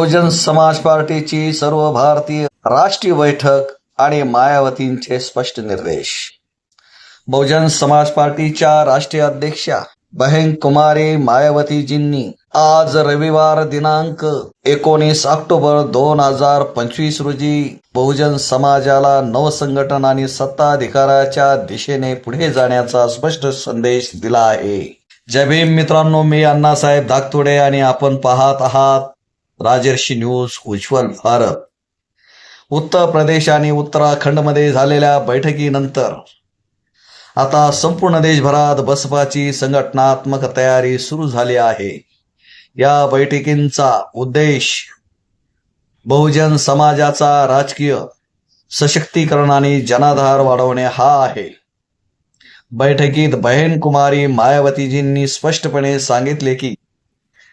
बहुजन समाज पार्टीची सर्व भारतीय राष्ट्रीय बैठक आणि मायावतींचे स्पष्ट निर्देश. बहुजन समाज पार्टीच्या राष्ट्रीय अध्यक्षा बहन कुमारी मायावतीजींनी आज रविवार दिनांक एकोणीस ऑक्टोबर दोन हजार पंचवीस रोजी बहुजन समाजाला नवसंघटन आणि सत्ताधिकाराच्या दिशेने पुढे जाण्याचा स्पष्ट संदेश दिला आहे. जय भीम मित्रांनो मी अण्णासाहेब धाकतोडे आणि आपण पाहत आहात राजर्षी न्यूज उज्ज्वल भारत. उत्तर प्रदेश आणि उत्तराखंडमध्ये झालेल्या बैठकीनंतर आता संपूर्ण देशभरात बसपाची संघटनात्मक तयारी सुरू झाली आहे. या बैठकींचा उद्देश बहुजन समाजाचा राजकीय सशक्तीकरण आणि जनाधार वाढवणे हा आहे. बैठकीत बहन कुमारी मायावतीजींनी स्पष्टपणे सांगितले की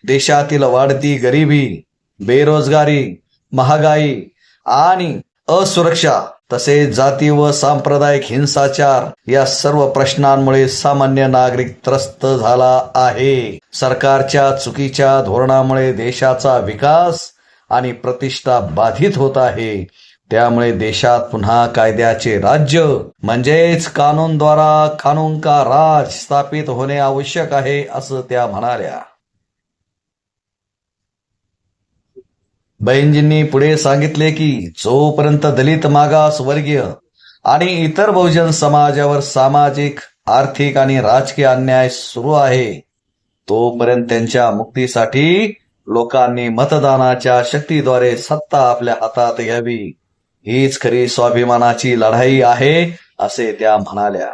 देशातील वाढती गरिबी बेरोजगारी महागाई आणि असुरक्षा तसेच जाती व सांप्रदायिक हिंसाचार या सर्व प्रश्नांमुळे सामान्य नागरिक त्रस्त झाला आहे. सरकारच्या चुकीच्या धोरणामुळे देशाचा विकास आणि प्रतिष्ठा बाधित होत आहे. त्यामुळे देशात पुन्हा कायद्याचे राज्य म्हणजेच कानूनद्वारा कानून का राज स्थापित होणे आवश्यक आहे असं त्या म्हणाल्या. बहिणजींनी पुढे सांगितले की जोपर्यंत दलित मागास वर्गीय आणि इतर बहुजन समाजावर सामाजिक आर्थिक आणि राजकीय अन्याय सुरू आहे तोपर्यंत त्यांच्या मुक्तीसाठी लोकांनी मतदानाच्या शक्तीद्वारे सत्ता आपल्या हातात घ्यावी. हीच खरी स्वाभिमानाची लढाई आहे असे त्या म्हणाल्या.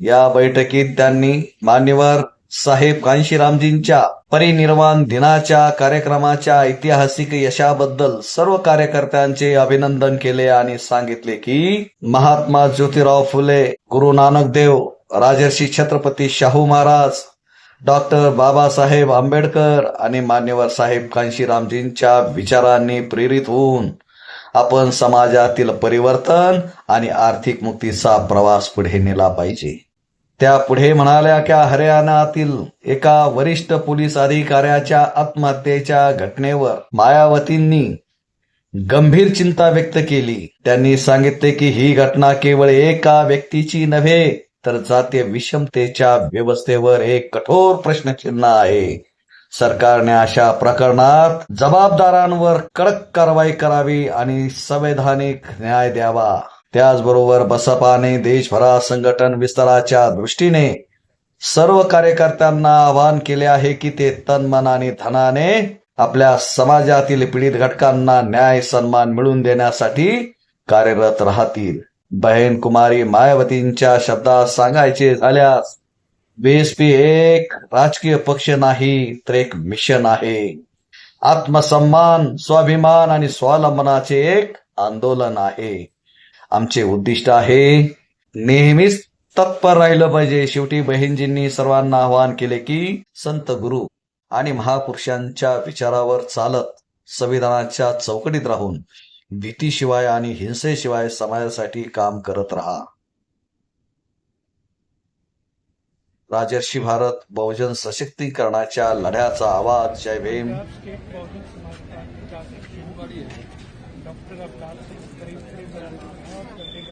या बैठकीत त्यांनी मान्यवर साहेब कांशीरामजींच्या परिनिर्वाण दिनाच्या कार्यक्रमाच्या ऐतिहासिक यशाबद्दल सर्व कार्यकर्त्यांचे अभिनंदन केले आणि सांगितले की महात्मा ज्योतिराव फुले गुरु नानक देव राजर्षी छत्रपती शाहू महाराज डॉक्टर बाबासाहेब आंबेडकर आणि मान्यवर साहेब कांशीरामजींच्या विचारांनी प्रेरित होऊन आपण समाजातील परिवर्तन आणि आर्थिक मुक्तीचा प्रवास पुढे नेला पाहिजे. त्या पुढे म्हणाल्या की हरियाणातील एका वरिष्ठ पोलीस अधिकाऱ्याच्या आत्महत्येच्या घटनेवर मायावतींनी गंभीर चिंता व्यक्त केली. त्यांनी सांगितले की ही घटना केवळ एका व्यक्तीची नव्हे तर जातीय विषमतेच्या व्यवस्थेवर एक कठोर प्रश्नचिन्ह आहे. सरकारने अशा प्रकरणात जबाबदारांवर कडक कारवाई करावी आणि संवैधानिक न्याय द्यावा. त्याचबरोबर बसपाने देशभरात संघटन विस्ताराच्या दृष्टीने सर्व कार्यकर्त्यांना आवाहन केले आहे की ते तन मन आणि धनाने आपल्या समाजातील पीडित घटकांना न्याय सन्मान मिळवून देण्यासाठी कार्यरत राहतील. बहीण कुमारी मायावतींच्या शब्दात सांगायचे झाल्यास बीएसपी एक राजकीय पक्ष नाही तर एक मिशन आहे. आत्मसन्मान स्वाभिमान आणि स्वावलंबनाचे एक आंदोलन आहे. आमचे उद्दिष्ट आहे नेहमीच तत्पर राहिलं पाहिजे. शेवटी बहिणजींनी सर्वांना आवाहन केले की संत गुरु आणि महापुरुषांच्या विचारावर चालत संविधानाच्या चौकटीत राहून भीतीशिवाय आणि हिंसेशिवाय समाजासाठी काम करत राहा. राजर्षी भारत बहुजन सशक्तीकरणाच्या लढ्याचा आवाज. जय भीम. डॉक्टर आपला प्रेम प्रेम